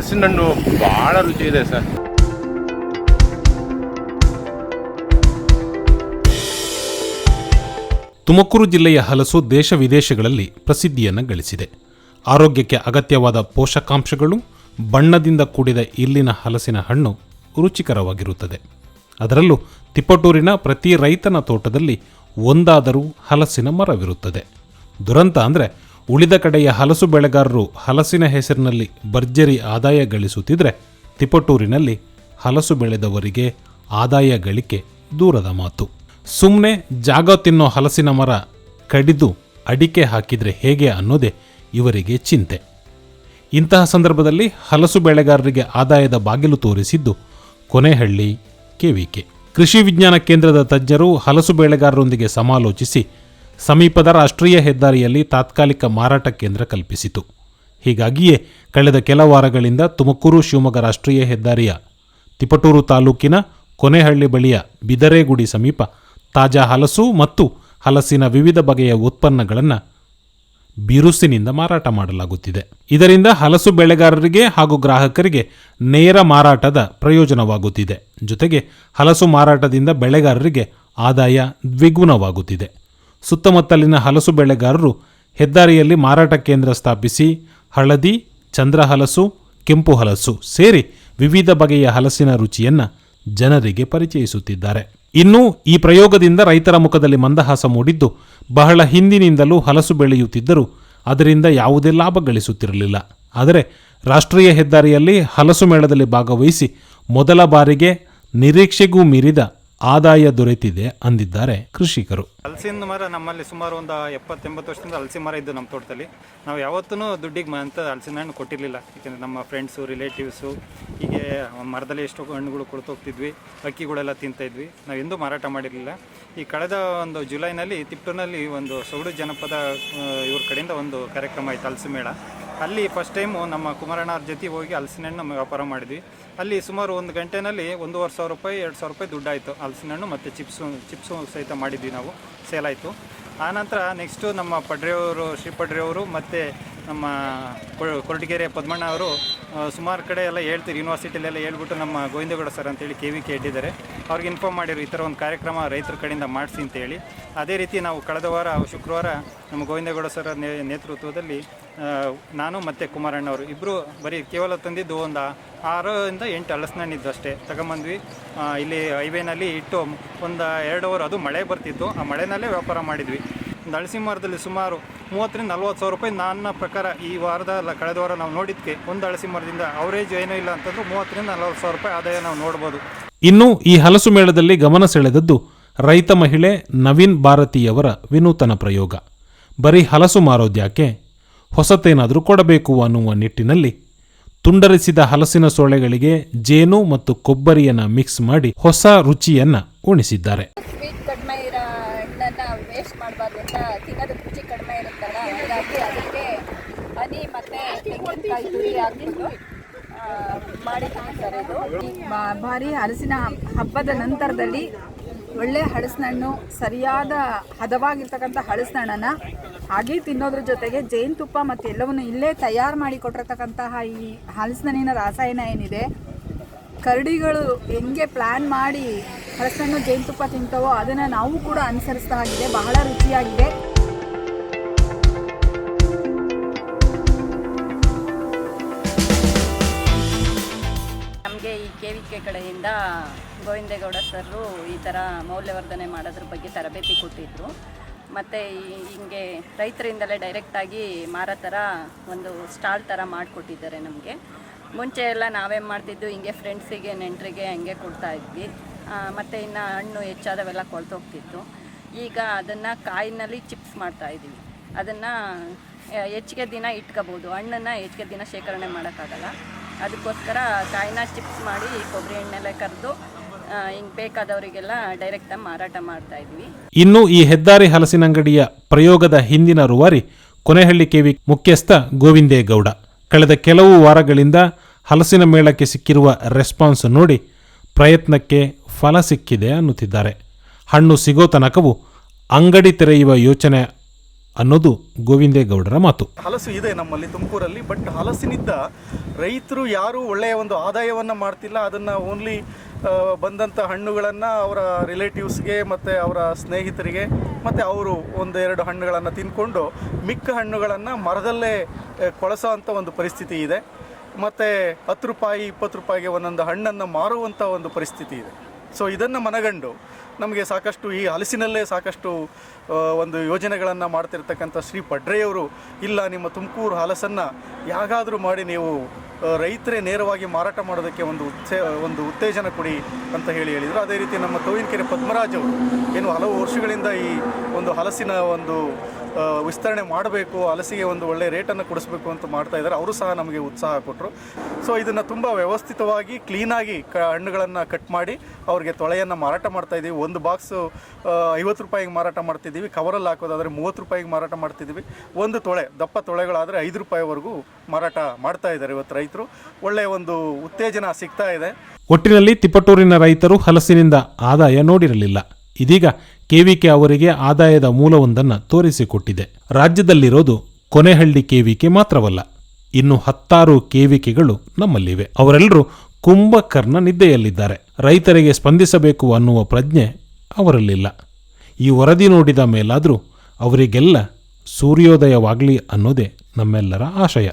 ಹಲಸಿನ ಹಣ್ಣು ಬಹಳ ರುಚಿ ಇದೆ ಸರ್. ತುಮಕೂರು ಜಿಲ್ಲೆಯ ಹಲಸು ದೇಶ ವಿದೇಶಗಳಲ್ಲಿ ಪ್ರಸಿದ್ಧಿಯನ್ನು ಗಳಿಸಿದೆ. ಆರೋಗ್ಯಕ್ಕೆ ಅಗತ್ಯವಾದ ಪೋಷಕಾಂಶಗಳು, ಬಣ್ಣದಿಂದ ಕೂಡಿದ ಇಲ್ಲಿನ ಹಲಸಿನ ಹಣ್ಣು ರುಚಿಕರವಾಗಿರುತ್ತದೆ. ಅದರಲ್ಲೂ ತಿಪಟೂರಿನ ಪ್ರತಿ ರೈತನ ತೋಟದಲ್ಲಿ ಒಂದಾದರೂ ಹಲಸಿನ ಮರವಿರುತ್ತದೆ. ದುರಂತ ಅಂದರೆ ಉಳಿದ ಕಡೆಯ ಹಲಸು ಬೆಳೆಗಾರರು ಹಲಸಿನ ಹೆಸರಿನಲ್ಲಿ ಭರ್ಜರಿ ಆದಾಯ ಗಳಿಸುತ್ತಿದ್ರೆ ತಿಪಟೂರಿನಲ್ಲಿ ಹಲಸು ಬೆಳೆದವರಿಗೆ ಆದಾಯ ಗಳಿಕೆ ದೂರದ ಮಾತು. ಸುಮ್ಮನೆ ಜಾಗ ತಿನ್ನೋ ಹಲಸಿನ ಮರ ಕಡಿದು ಅಡಿಕೆ ಹಾಕಿದರೆ ಹೇಗೆ ಅನ್ನೋದೇ ಇವರಿಗೆ ಚಿಂತೆ. ಇಂತಹ ಸಂದರ್ಭದಲ್ಲಿ ಹಲಸು ಬೆಳೆಗಾರರಿಗೆ ಆದಾಯದ ಬಾಗಿಲು ತೋರಿಸಿದ್ದು ಕೊನೆಹಳ್ಳಿ ಕೆವಿಕೆ ಕೃಷಿ ವಿಜ್ಞಾನ ಕೇಂದ್ರದ ತಜ್ಞರು ಹಲಸು ಬೆಳೆಗಾರರೊಂದಿಗೆ ಸಮಾಲೋಚಿಸಿ ಸಮೀಪದ ರಾಷ್ಟ್ರೀಯ ಹೆದ್ದಾರಿಯಲ್ಲಿ ತಾತ್ಕಾಲಿಕ ಮಾರಾಟ ಕೇಂದ್ರ ಕಲ್ಪಿಸಿತು. ಹೀಗಾಗಿಯೇ ಕಳೆದ ಕೆಲ ವಾರಗಳಿಂದ ತುಮಕೂರು ಶಿವಮೊಗ್ಗ ರಾಷ್ಟ್ರೀಯ ಹೆದ್ದಾರಿಯ ತಿಪಟೂರು ತಾಲೂಕಿನ ಕೊನೆಹಳ್ಳಿ ಬಳಿಯ ಬಿದರೆಗುಡಿ ಸಮೀಪ ತಾಜಾ ಹಲಸು ಮತ್ತು ಹಲಸಿನ ವಿವಿಧ ಬಗೆಯ ಉತ್ಪನ್ನಗಳನ್ನು ಬಿರುಸಿನಿಂದ ಮಾರಾಟ ಮಾಡಲಾಗುತ್ತಿದೆ. ಇದರಿಂದ ಹಲಸು ಬೆಳೆಗಾರರಿಗೆ ಹಾಗೂ ಗ್ರಾಹಕರಿಗೆ ನೇರ ಮಾರಾಟದ ಪ್ರಯೋಜನವಾಗುತ್ತಿದೆ. ಜೊತೆಗೆ ಹಲಸು ಮಾರಾಟದಿಂದ ಬೆಳೆಗಾರರಿಗೆ ಆದಾಯ ದ್ವಿಗುಣವಾಗುತ್ತಿದೆ. ಸುತ್ತಮುತ್ತಲಿನ ಹಲಸು ಬೆಳೆಗಾರರು ಹೆದ್ದಾರಿಯಲ್ಲಿ ಮಾರಾಟ ಕೇಂದ್ರ ಸ್ಥಾಪಿಸಿ ಹಳದಿ, ಚಂದ್ರ ಹಲಸು, ಕೆಂಪು ಹಲಸು ಸೇರಿ ವಿವಿಧ ಬಗೆಯ ಹಲಸಿನ ರುಚಿಯನ್ನು ಜನರಿಗೆ ಪರಿಚಯಿಸುತ್ತಿದ್ದಾರೆ. ಇನ್ನು ಈ ಪ್ರಯೋಗದಿಂದ ರೈತರ ಮುಖದಲ್ಲಿ ಮಂದಹಾಸ ಮೂಡಿದ್ದು ಬಹಳ ಹಿಂದಿನಿಂದಲೂ ಹಲಸು ಬೆಳೆಯುತ್ತಿದ್ದರೂ ಅದರಿಂದ ಯಾವುದೇ ಲಾಭ ಗಳಿಸುತ್ತಿರಲಿಲ್ಲ. ಆದರೆ ರಾಷ್ಟ್ರೀಯ ಹೆದ್ದಾರಿಯಲ್ಲಿ ಹಲಸು ಮೇಳದಲ್ಲಿ ಭಾಗವಹಿಸಿ ಮೊದಲ ಬಾರಿಗೆ ನಿರೀಕ್ಷೆಗೂ ಮೀರಿದ ಆದಾಯ ದೊರೆತಿದೆ ಅಂದಿದ್ದಾರೆ ಕೃಷಿಕರು. ಹಲಸಿನ ಮರ ನಮ್ಮಲ್ಲಿ ಸುಮಾರು ಒಂದು ಎಪ್ಪತ್ತೆಂಬತ್ತು ವರ್ಷದಿಂದ ಹಲಸಿನ ಮರ ಇದ್ದು ನಮ್ಮ ತೋಟದಲ್ಲಿ. ನಾವು ಯಾವತ್ತೂ ದುಡ್ಡಿಗೆ ಅಂತ ಹಲಸಿನ ಹಣ್ಣು ಕೊಟ್ಟಿರಲಿಲ್ಲ. ಯಾಕೆಂದರೆ ನಮ್ಮ ಫ್ರೆಂಡ್ಸು ರಿಲೇಟಿವ್ಸು ಹೀಗೆ ಮರದಲ್ಲಿ ಎಷ್ಟೋ ಹಣ್ಣುಗಳು ಕೊಡ್ತೋಗ್ತಿದ್ವಿ ಅಕ್ಕಿಗಳೆಲ್ಲ ತಿಂತಾಯಿದ್ವಿ ನಾವು ಎಂದೂ ಮಾರಾಟ ಮಾಡಿರಲಿಲ್ಲ. ಈ ಕಳೆದ ಒಂದು ಜುಲೈನಲ್ಲಿ ತಿಪ್ಟೂರಿನಲ್ಲಿ ಒಂದು ಸೊಗಡು ಜನಪದ ಇವ್ರ ಕಡೆಯಿಂದ ಒಂದು ಕಾರ್ಯಕ್ರಮ ಆಯಿತು ಹಲಸು ಮೇಳ. ಅಲ್ಲಿ ಫಸ್ಟ್ ಟೈಮು ನಮ್ಮ ಕುಮಾರಣ್ಣವ್ರ ಜೊತೆ ಹೋಗಿ ಹಲಸಿನ ಹಣ್ಣು ವ್ಯಾಪಾರ ಮಾಡಿದ್ವಿ. ಅಲ್ಲಿ ಸುಮಾರು ಒಂದು ಗಂಟೆನಲ್ಲಿ ಒಂದೂವರೆ ಸಾವಿರ ರೂಪಾಯಿ, ಎರಡು ಸಾವಿರ ರೂಪಾಯಿ ದುಡ್ಡಾಯಿತು ಹಲಸಿನ ಹಣ್ಣು ಮತ್ತು ಚಿಪ್ಸು ಚಿಪ್ಸು ಸಹಿತ ಮಾಡಿದ್ವಿ ನಾವು. ಸೇಲ್ ಆಯಿತು. ಆನಂತರ ನೆಕ್ಸ್ಟು ನಮ್ಮ ಪಡ್ರೆಯವರು, ಶ್ರೀ ಪಡ್ರೆಯವರು ಮತ್ತು ನಮ್ಮ ಕೊರಟಗೆರೆ ಪದ್ಮಣ್ಣ ಅವರು ಸುಮಾರು ಕಡೆ ಎಲ್ಲ ಹೇಳ್ತೀರಿ ಯೂನಿವರ್ಸಿಟಿಲೆಲ್ಲ ಹೇಳ್ಬಿಟ್ಟು ನಮ್ಮ ಗೋವಿಂದಗೌಡ ಸರ್ ಅಂತೇಳಿ ಕೆ ವಿ ಕೆ ಇಟ್ಟಿದ್ದಾರೆ. ಅವ್ರಿಗೆ ಇನ್ಫಾರ್ಮ್ ಮಾಡಿರು ಈ ಥರ ಒಂದು ಕಾರ್ಯಕ್ರಮ ರೈತರ ಕಡೆಯಿಂದ ಮಾಡಿಸಿ ಅಂತೇಳಿ. ಅದೇ ರೀತಿ ನಾವು ಕಳೆದ ವಾರ, ಶುಕ್ರವಾರ ನಮ್ಮ ಗೋವಿಂದಗೌಡ ಸರ್ ನೇತೃತ್ವದಲ್ಲಿ ನಾನು ಮತ್ತು ಕುಮಾರಣ್ಣವರು ಇಬ್ಬರು ಬರೀ ಕೇವಲ ತಂದಿದ್ದು ಒಂದು ಆರರಿಂದ ಎಂಟು ಹಲಸಿನ ಅಷ್ಟೇ ತಗೊಂಬಂದ್ವಿ ಇಲ್ಲಿ ಹೈವೇನಲ್ಲಿ ಇಟ್ಟು ಒಂದು ಎರಡು ಅವರ್ ಅದು ಮಳೆ ಬರ್ತಿತ್ತು. ಆ ಮಳೆನಲ್ಲೇ ವ್ಯಾಪಾರ ಮಾಡಿದ್ವಿ. ಒಂದು ಹಳಸಿ ಮರದಲ್ಲಿ ಸುಮಾರು ಮೂವತ್ತರಿಂದ ನಲ್ವತ್ತು ಸಾವಿರ ರೂಪಾಯಿ ನನ್ನ ಪ್ರಕಾರ ಈ ವಾರದ ಅಲ್ಲ ಕಳೆದ ವಾರ ನಾವು ನೋಡಿದ್ಕೆ. ಒಂದು ಹಳಸಿ ಮರದಿಂದ ಅವರೇಜ್ ಏನೂ ಇಲ್ಲ ಅಂತಂದ್ರೆ ಮೂವತ್ತರಿಂದ ನಲ್ವತ್ತು ಸಾವಿರ ರೂಪಾಯಿ ಆದಾಯ ನಾವು ನೋಡ್ಬೋದು. ಇನ್ನು ಈ ಹಲಸು ಮೇಳದಲ್ಲಿ ಗಮನ ಸೆಳೆದದ್ದು ರೈತ ಮಹಿಳೆ ನವೀನ್ ಭಾರತಿಯವರ ವಿನೂತನ ಪ್ರಯೋಗ. ಬರೀ ಹಲಸು ಮಾರೋದ್ಯಾಕೆ? ಹೊಸತೇನಾದರೂ ಕೊಡಬೇಕು ಅನ್ನುವ ನಿಟ್ಟಿನಲ್ಲಿ ತುಂಡರಿಸಿದ ಹಲಸಿನ ಸೊಳ್ಳೆಗಳಿಗೆ ಜೇನು ಮತ್ತು ಕೊಬ್ಬರಿಯನ್ನ ಮಿಕ್ಸ್ ಮಾಡಿ ಹೊಸ ರುಚಿಯನ್ನ ಉಣಿಸಿದ್ದಾರೆ. ಭಾರಿ ಹಲಸಿನ ಹಬ್ಬದ ನಂತರದಲ್ಲಿ ಒಳ್ಳೆ ಹಳಸಿನಣ್ಣು ಸರಿಯಾದ ಹದವಾಗಿರ್ತಕ್ಕಂಥ ಹಳಸಿನ ಹಣ್ಣನ್ನು ಹಾಗೆ ತಿನ್ನೋದ್ರ ಜೊತೆಗೆ ಜೇನುತುಪ್ಪ ಮತ್ತು ಎಲ್ಲವನ್ನು ಇಲ್ಲೇ ತಯಾರು ಮಾಡಿ ಕೊಟ್ಟಿರ್ತಕ್ಕಂತಹ ಈ ಹಲಸಿನ ರಾಸಾಯನ ಏನಿದೆ, ಕರಡಿಗಳು ಹೆಂಗೆ ಪ್ಲ್ಯಾನ್ ಮಾಡಿ ಹಲಸಿನ ಜೇನುತುಪ್ಪ ತಿಂತವೋ ಅದನ್ನು ನಾವು ಕೂಡ ಅನುಸರಿಸ್ತಾ ಆಗಿದೆ, ಬಹಳ ರುಚಿಯಾಗಿದೆ. ಕೆ ಕಡೆಯಿಂದ ಗೋವಿಂದೇಗೌಡ ಸರ್ರು ಈ ಥರ ಮೌಲ್ಯವರ್ಧನೆ ಮಾಡೋದ್ರ ಬಗ್ಗೆ ತರಬೇತಿ ಕೊಟ್ಟಿದ್ದರು ಮತ್ತು ಹಿಂಗೆ ರೈತರಿಂದಲೇ ಡೈರೆಕ್ಟಾಗಿ ಮಾರೋ ಥರ ಒಂದು ಸ್ಟಾಲ್ ಥರ ಮಾಡಿಕೊಟ್ಟಿದ್ದಾರೆ ನಮಗೆ. ಮುಂಚೆ ಎಲ್ಲ ನಾವೇನು ಮಾಡ್ತಿದ್ದು, ಹಿಂಗೆ ಫ್ರೆಂಡ್ಸಿಗೆ ನೆಂಟರಿಗೆ ಹಂಗೆ ಕೊಡ್ತಾ ಇದ್ವಿ. ಮತ್ತು ಇನ್ನು ಹಣ್ಣು ಹೆಚ್ಚಾದವೆಲ್ಲ ಕೊಳ್ತೋಗ್ತಿತ್ತು ಈಗ ಅದನ್ನು ಕಾಯಿನಲ್ಲಿ ಚಿಪ್ಸ್ ಮಾಡ್ತಾ ಇದ್ದೀವಿ. ಅದನ್ನು ಹೆಚ್ಚಿಗೆ ದಿನ ಇಟ್ಕೋಬೋದು. ಹಣ್ಣನ್ನು ಹೆಚ್ಚಿಗೆ ದಿನ ಶೇಖರಣೆ ಮಾಡೋಕ್ಕಾಗಲ್ಲ. ಅದಕ್ಕೋಸ್ಕರ ಕಾಯಿನ ಚಿಪ್ಸ್ ಮಾಡಿ ಕೊಬ್ಬರಿ ಎಣ್ಣೆಲ್ಲ ಕರೆದು ಹಿಂಗೆ ಬೇಕಾದವರಿಗೆಲ್ಲ ಡೈರೆಕ್ಟಾಗಿ ಮಾರಾಟ ಮಾಡ್ತಾ ಇದ್ವಿ. ಇನ್ನು ಈ ಹೆದ್ದಾರಿ ಹಲಸಿನಂಗಡಿಯ ಪ್ರಯೋಗದ ಹಿಂದಿನ ರೂವಾರಿ ಕೊನೆಹಳ್ಳಿ ಕೆವಿ ಮುಖ್ಯಸ್ಥ ಗೋವಿಂದೇಗೌಡ. ಕಳೆದ ಕೆಲವು ವಾರಗಳಿಂದ ಹಲಸಿನ ಮೇಳಕ್ಕೆ ಸಿಕ್ಕಿರುವ ರೆಸ್ಪಾನ್ಸ್ ನೋಡಿ ಪ್ರಯತ್ನಕ್ಕೆ ಫಲ ಸಿಕ್ಕಿದೆ ಅನ್ನುತ್ತಿದ್ದಾರೆ. ಹಣ್ಣು ಸಿಗೋ ತನಕವೂ ಅಂಗಡಿ ತೆರೆಯುವ ಯೋಚನೆ ಅನ್ನೋದು ಗೋವಿಂದೇಗೌಡರ ಮಾತು. ಹಲಸು ಇದೆ ನಮ್ಮಲ್ಲಿ ತುಮಕೂರಲ್ಲಿ ಬಟ್ ಹಲಸಿನಿಂದ ರೈತರು ಯಾರು ಒಳ್ಳೆಯ ಒಂದು ಆದಾಯವನ್ನು ಮಾಡ್ತಿಲ್ಲ. ಅದನ್ನು ಓನ್ಲಿ ಬಂದಂಥ ಹಣ್ಣುಗಳನ್ನು ಅವರ ರಿಲೇಟಿವ್ಸ್ಗೆ ಮತ್ತು ಅವರ ಸ್ನೇಹಿತರಿಗೆ ಮತ್ತು ಅವರು ಒಂದೆರಡು ಹಣ್ಣುಗಳನ್ನು ತಿಂದ್ಕೊಂಡು ಮಿಕ್ಕ ಹಣ್ಣುಗಳನ್ನು ಮರದಲ್ಲೇ ಕೊಳಸೋ ಅಂಥ ಒಂದು ಪರಿಸ್ಥಿತಿ ಇದೆ. ಮತ್ತು ಹತ್ತು ರೂಪಾಯಿ, ಇಪ್ಪತ್ತು ರೂಪಾಯಿಗೆ ಒಂದೊಂದು ಹಣ್ಣನ್ನು ಮಾರುವಂಥ ಒಂದು ಪರಿಸ್ಥಿತಿ ಇದೆ. ಸೊ ಇದನ್ನು ಮನಗಂಡು ನಮಗೆ ಸಾಕಷ್ಟು ಈ ಹಲಸಿನಲ್ಲೇ ಸಾಕಷ್ಟು ಒಂದು ಯೋಜನೆಗಳನ್ನು ಮಾಡ್ತಿರ್ತಕ್ಕಂಥ ಶ್ರೀ ಪಡ್ರೆಯವರು, ಇಲ್ಲ ನಿಮ್ಮ ತುಮಕೂರು ಹಲಸನ್ನು ಯಾಗಾದರೂ ಮಾಡಿ ನೀವು ರೈತರೇ ನೇರವಾಗಿ ಮಾರಾಟ ಮಾಡೋದಕ್ಕೆ ಒಂದು ಉತ್ತೇ ಒಂದು ಉತ್ತೇಜನ ಕೊಡಿ ಅಂತ ಹೇಳಿ ಹೇಳಿದರು. ಅದೇ ರೀತಿ ನಮ್ಮ ತೋವಿನಕೆರೆ ಪದ್ಮರಾಜ್ ಏನು ಹಲವು ವರ್ಷಗಳಿಂದ ಈ ಒಂದು ಹಲಸಿನ ಒಂದು ವಿಸ್ತರಣೆ ಮಾಡಬೇಕು ಹಲಸಿಗೆ ಒಂದು ಒಳ್ಳೆ ರೇಟನ್ನು ಕೊಡಿಸ್ಬೇಕು ಅಂತ ಮಾಡ್ತಾ ಇದ್ದಾರೆ. ಅವರು ಸಹ ನಮಗೆ ಉತ್ಸಾಹ ಕೊಟ್ಟರು ಸೊ ಇದನ್ನು ತುಂಬ ವ್ಯವಸ್ಥಿತವಾಗಿ ಕ್ಲೀನಾಗಿ ಕ, ಹಣ್ಣುಗಳನ್ನು ಕಟ್ ಮಾಡಿ, ಅವ್ರಿಗೆ ತೊಳೆಯನ್ನು ಮಾರಾಟ ಮಾಡ್ತಾ ಇದ್ದೀವಿ ಒಂದು ಬಾಕ್ಸು ಐವತ್ತು ರೂಪಾಯಿಗೆ ಮಾರಾಟ ಮಾಡ್ತಿದ್ದೀವಿ. ಕವರಲ್ಲಿ ಹಾಕೋದಾದರೆ ಮೂವತ್ತು ರೂಪಾಯಿಗೆ ಮಾರಾಟ ಮಾಡ್ತಿದ್ದೀವಿ. ಒಂದು ತೊಳೆ, ದಪ್ಪ ತೊಳೆಗಳಾದರೆ ಐದು ರೂಪಾಯಿವರೆಗೂ ಮಾರಾಟ ಮಾಡ್ತಾ ಇದ್ದಾರೆ ಇವತ್ತು ರೈತರು. ಒಳ್ಳೆಯ ಒಂದು ಉತ್ತೇಜನ ಸಿಗ್ತಾ ಇದೆ. ಒಟ್ಟಿನಲ್ಲಿ ತಿಪಟೂರಿನ ರೈತರು ಹಲಸಿನಿಂದ ಆದಾಯ ನೋಡಿರಲಿಲ್ಲ. ಇದೀಗ ಕೆವಿಕೆ ಅವರಿಗೆ ಆದಾಯದ ಮೂಲವೊಂದನ್ನು ತೋರಿಸಿಕೊಟ್ಟಿದೆ. ರಾಜ್ಯದಲ್ಲಿರೋದು ಕೊನೆಹಳ್ಳಿ ಕೆವಿಕೆ ಮಾತ್ರವಲ್ಲ, ಇನ್ನು ಹತ್ತಾರು ಕೆವಿಕೆಗಳು ನಮ್ಮಲ್ಲಿವೆ. ಅವರೆಲ್ಲರೂ ಕುಂಭಕರ್ಣ ನಿದ್ದೆಯಲ್ಲಿದ್ದಾರೆ. ರೈತರಿಗೆ ಸ್ಪಂದಿಸಬೇಕು ಅನ್ನುವ ಪ್ರಜ್ಞೆ ಅವರಲ್ಲಿಲ್ಲ. ಈ ವರದಿ ನೋಡಿದ ಮೇಲಾದರೂ ಅವರಿಗೆಲ್ಲ ಸೂರ್ಯೋದಯವಾಗಲಿ ಅನ್ನೋದೇ ನಮ್ಮೆಲ್ಲರ ಆಶಯ.